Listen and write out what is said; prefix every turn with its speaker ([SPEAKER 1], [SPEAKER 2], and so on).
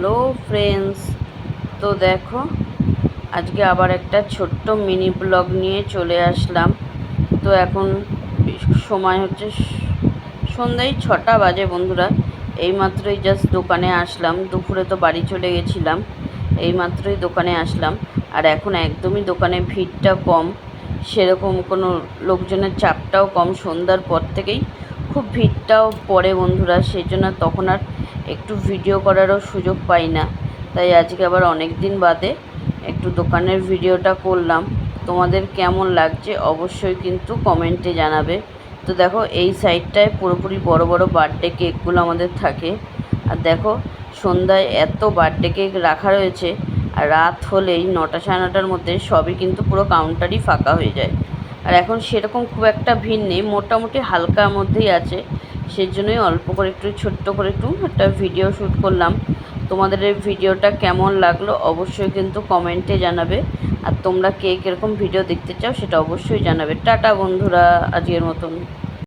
[SPEAKER 1] Hello friends, তো দেখো, আজকে আবার একটা ছোট্ট মিনি ব্লগ নিয়ে চলে আসলাম। তো এখন সময় হচ্ছে সন্ধ্যায় ছটা বাজে বন্ধুরা, এইমাত্রই জাস্ট দোকানে আসলাম। দুপুরে তো বাড়ি চলে গেছিলাম, এইমাত্রই দোকানে আসলাম। আর এখন একদমই দোকানে ভিড়টা কম, সেরকম কোনো লোকজনের চাপটাও কম সন্ধ্যার পর থেকেই। খুব ভিড়টাও পড়ে বন্ধুরা, সেই জন্য তখন আর একটু ভিডিও করারও সুযোগ পাই না। তাই আজকে আবার অনেক দিন বাদে একটু দোকানের ভিডিওটা করলাম। তোমাদের কেমন লাগছে অবশ্যই কিন্তু কমেন্টে জানাবে। তো দেখো, এই সাইডটায় পুরোপুরি বড় বড় বার্থডে কেকগুলো আমাদের থাকে। আর দেখো, সন্ধ্যায় এত বার্থডে কেক রাখা রয়েছে। আর রাত হলেই নটা সাড়ে নটার মধ্যে সবই কিন্তু পুরো কাউন্টারই ফাঁকা হয়ে যায়। আর এখন সেরকম খুব একটা ভিড় নেই, মোটামুটি হালকার মধ্যেই আছে। সেই জন্যই অল্প করে একটু, ছোট্ট করে একটু একটা ভিডিও শ্যুট করলাম। তোমাদের এই ভিডিওটা কেমন লাগল অবশ্যই কিন্তু কমেন্টে জানাবে। আর তোমরা কে কীরকম ভিডিও দেখতে চাও সেটা অবশ্যই জানাবে। টাটা বন্ধুরা, আজকের মতন